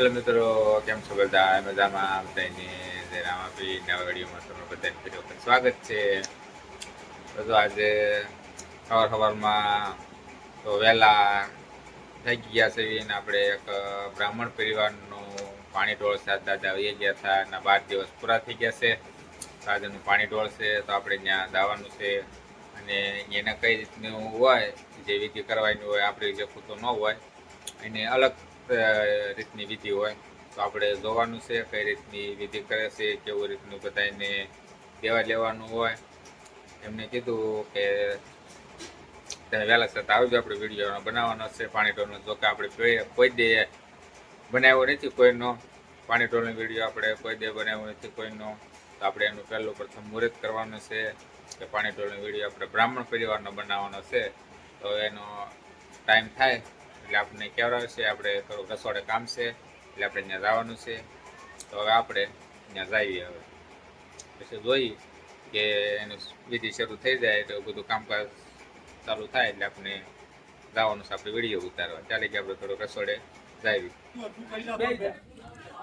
Hello મિત્રો, કેમ છો બધા? મજામાં? બધાને જય રામાપી નવા વિડીયોમાં તમારું બધાને ફરી વખત સ્વાગત છે. બધું આજે સવાર સવારમાં તો વહેલા થઈ ગયા છે અને આપણે એક બ્રાહ્મણ પરિવારનું પાણી ઢોળ સાથે દાદા આવી ગયા હતા એના બાર દિવસ પૂરા થઈ ગયા છે. તો પાણી ઢોળ છે, તો આપણે ત્યાં દાવાનું છે. અને એને કઈ રીતનું હોય, જે વિધિ કરવાની હોય, આપણી જે ખૂતો ન હોય, એને અલગ રીતની વિધિ હોય. તો આપણે જોવાનું છે કઈ રીતની વિધિ કરે છે, કેવું રીતનું બધાને દેવા લેવાનું હોય. એમને કીધું કે તમે વહેલા સાથે આવજો, આપણે વીડિયો બનાવવાનો છે, પાણી ટોલનો જો કે આપણે કોઈ- દે બનાવ્યો નથી કોઈનો. પાણી ટોલનો વીડિયો આપણે કોઈ દે બનાવ્યો નથી કોઈનો. તો આપણે એનું પહેલું પ્રથમ મુહૂર્ત કરવાનું છે કે પાણી ટોલનો વીડિયો આપણે બ્રાહ્મણ પરિવારનો બનાવવાનો છે. તો એનો ટાઈમ થાય એટલે આપણને કહેવાય છે, આપણે થોડુંક રસોડે કામ છે, એટલે આપણે ત્યાં જવાનું છે. તો હવે આપણે ત્યાં જઈએ હવે. પછી જોઈએ કે એનું વિધિ શરૂ થઈ જાય તો બધું કામકાજ ચાલુ થાય એટલે આપણે જવાનું છે, આપણે વીડિયો ઉતારવા. ચાલે કે આપણે થોડું રસોડે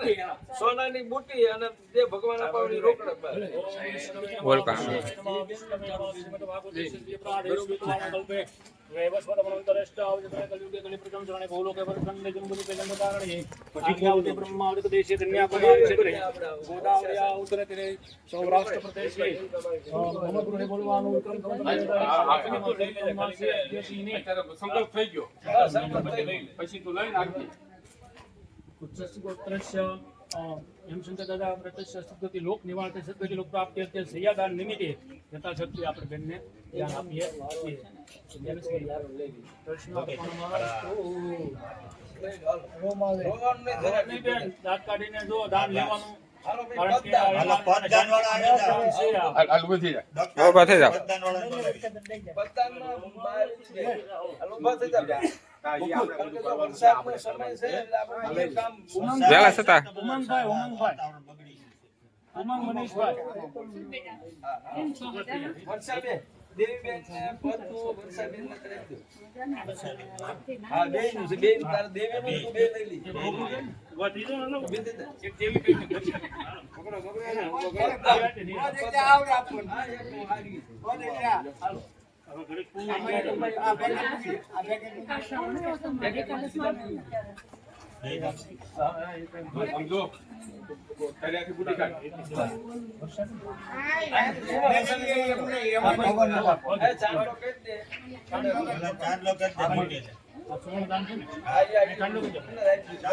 જઈએ સોનાની બુટી અને જે ભગવાન અપાવની રોકડા પર. વેલકમ સૌરાષ્ટ્ર પ્રદેશે બોલવાનું સંકલ્પ થઈ ગયો. હા, સંકલ્પ થઈ ગયો. પછી તું લઈ આગળ ગોત્રસ્ય હેમશંકર દાદા પ્રત્યક્ષ સદગતિ લોક નિવારણ સદગતિ લોક તો આપતી અત્યારે સૈયાદાન નિમિત્તે જતા શક્તિ આપણે બેનને ધ્યાન આપીએ છીએ. બેન દાંત કાઢીને જો દાન લેવાનું. ઊભી થઈ જા હાલો, આપણે બે કામ ઉમંગભાઈ ઉમંગભાઈ ઉમંગ મનીષભાઈ વર્ષાબેન, દેવીબેન છે, પદનું વર્ષાબેનને કરી દો. હા, બેયનું છે, બેયનું. તારે દેવીનું તું બે લઈ લી. બે દે દે. પકડો, પકડો એને. આવડે આપણને. હા, એકનું હારી. સમજો તળિયાથી બુટી કાઢ એ ચાંદલો કરી દે. સુવર્ણદાન છે ને હા, એ આ ચાંદલો કરી દો.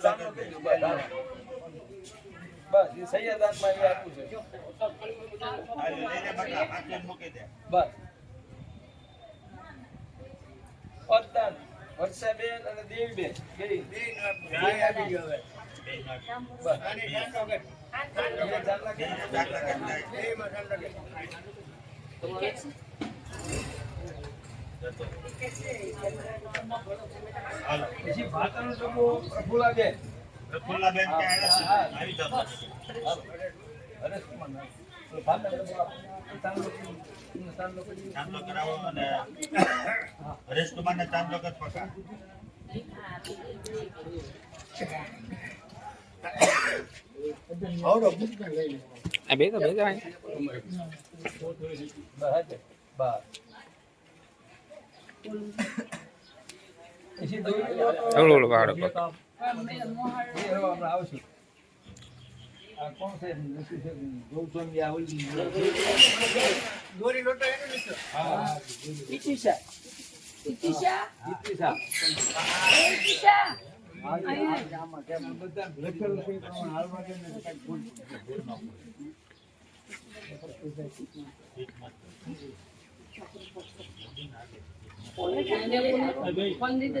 ચાંદલો કરી દો. બસ, એ સૈયદાનમાં એ આપ્યું છે. બસ. પતદાન. વર્ષાબેન અને દેવીબેન. પછી ભાતાનો ડબ્બો પ્રફુલ્લાબેન. આવી શું મને? તો ભાતાનો ડબ્બો આપો. ચાંદલો ચાંદલો કરી. આ બે તો બે જવાય ઓલું ઓલું પહાડો પર એ હવે હમણાં આ કોણ છે? શું છે? ગૌસ્વામી હા, ઇતિશા ઇતિશા. ઇતિશા છે ભૂલ ફોન રીતે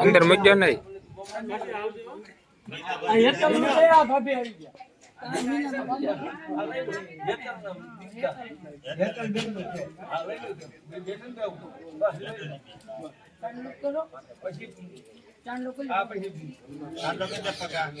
અંદર મજા નહીં. પછી ચાર લોકો રાજુ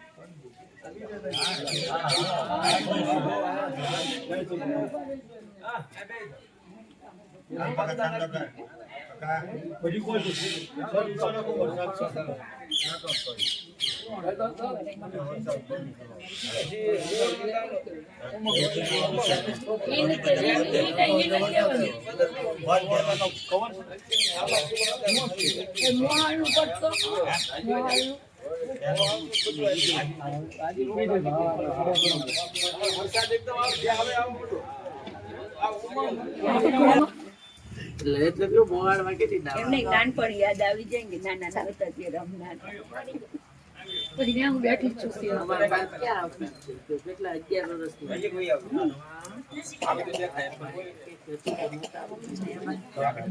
બોલાવો રાજુ બેન રાજુ બેન એ નથી એ નહીં એ નથી દેવાનું એ મોહાળનું પડતો મોહાળનું એમને નાનપણ યાદ આવી જાય નાના હતા તે રમનાર. પછી ત્યાં હું બેઠી છું ત્યાં. મેં બંને અગિયાર મેં જોઈ. અમે જોયું. બરોબર.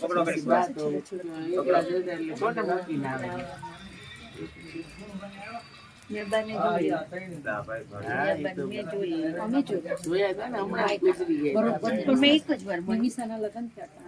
પણ મેં એક જ વાર મનીષાના લગ્ન થયા હતા. એક જ વાર. મનીષાના લગ્ન થયા